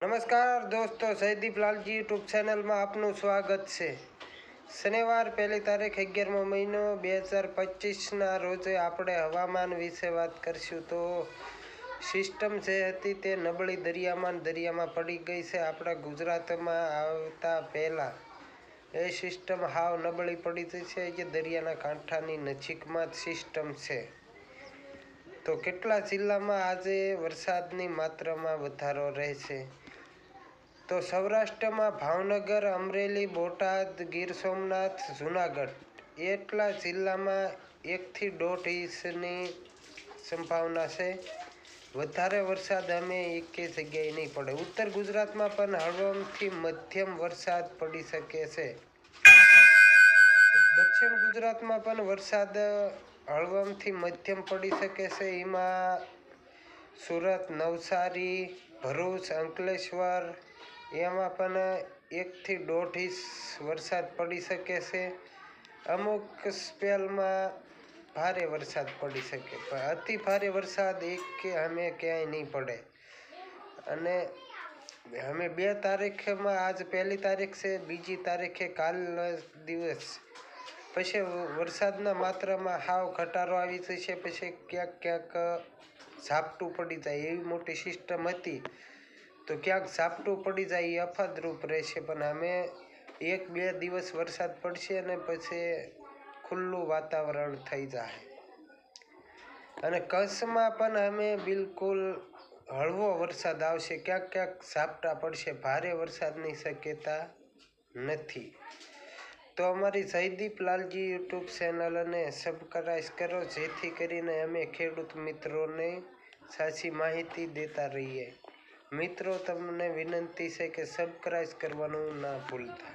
નમસ્કાર દોસ્તો સૈદીપ લાલજી યુટ્યુબ ચેનલમાં આપનું સ્વાગત છે. શનિવાર પહેલી તારીખ અગિયારમો મહિનો બે હજાર પચીસના રોજે આપણે હવામાન વિશે વાત કરીશું. તો સિસ્ટમ જે હતી તે નબળી દરિયામાં દરિયામાં પડી ગઈ છે. આપણા ગુજરાતમાં આવતા પહેલાં એ સિસ્ટમ હાવ નબળી પડી ગઈ છે જે દરિયાના કાંઠાની નજીકમાં જ સિસ્ટમ છે. તો કેટલા જિલ્લામાં આજે વરસાદની માત્રામાં વધારો રહેશે? તો સૌરાષ્ટ્રમાં ભાવનગર, અમરેલી, બોટાદ, ગીર સોમનાથ, જુનાગઢ એટલા જિલ્લામાં એકથી દોઢ ઇંચની સંભાવના છે. વધારે વરસાદ અમે એકે જગ્યાએ નહીં પડે. ઉત્તર ગુજરાતમાં પણ હળવમથી મધ્યમ વરસાદ પડી શકે છે. દક્ષિણ ગુજરાતમાં પણ વરસાદ હળવમથી મધ્યમ પડી શકે છે. એમાં સુરત, નવસારી, ભરૂચ, અંકલેશ્વર એમાં પણ એકથી દોઢ ઇંચ વરસાદ પડી શકે છે. અમુક સ્પેલમાં ભારે વરસાદ પડી શકે, પણ અતિ ભારે વરસાદ એક કે અમે ક્યાંય નહીં પડે. અને અમે બે તારીખમાં, આજ પહેલી તારીખ છે, બીજી તારીખે કાલનો દિવસ. પછી વરસાદના માત્રામાં હાવ ઘટાડો આવી જશે, પછી ક્યાંક ક્યાંક ઝાપટું પડી જાય એવી મોટી સિસ્ટમ હતી. તો ક્યાંક ઝાપટું પડી જાય એ અફાદરૂપ રહેશે, પણ અમે એક બે દિવસ વરસાદ પડશે અને પછી ખુલ્લું વાતાવરણ થઈ જાય. અને કચ્છમાં પણ અમે બિલકુલ હળવો વરસાદ આવશે. ક્યાંક ક્યાંક ઝાપટા પડશે. ભારે વરસાદની શક્યતા નથી. તો અમારી જયદીપ લાલજી યુટ્યુબ ચેનલને સબસ્ક્રાઈબ કરો, જેથી કરીને અમે ખેડૂત મિત્રોને સાચી માહિતી દેતા રહીએ. મિત્રો તમને વિનંતી છે કે સબસ્ક્રાઈબ કરવાનું ના ભૂલતા.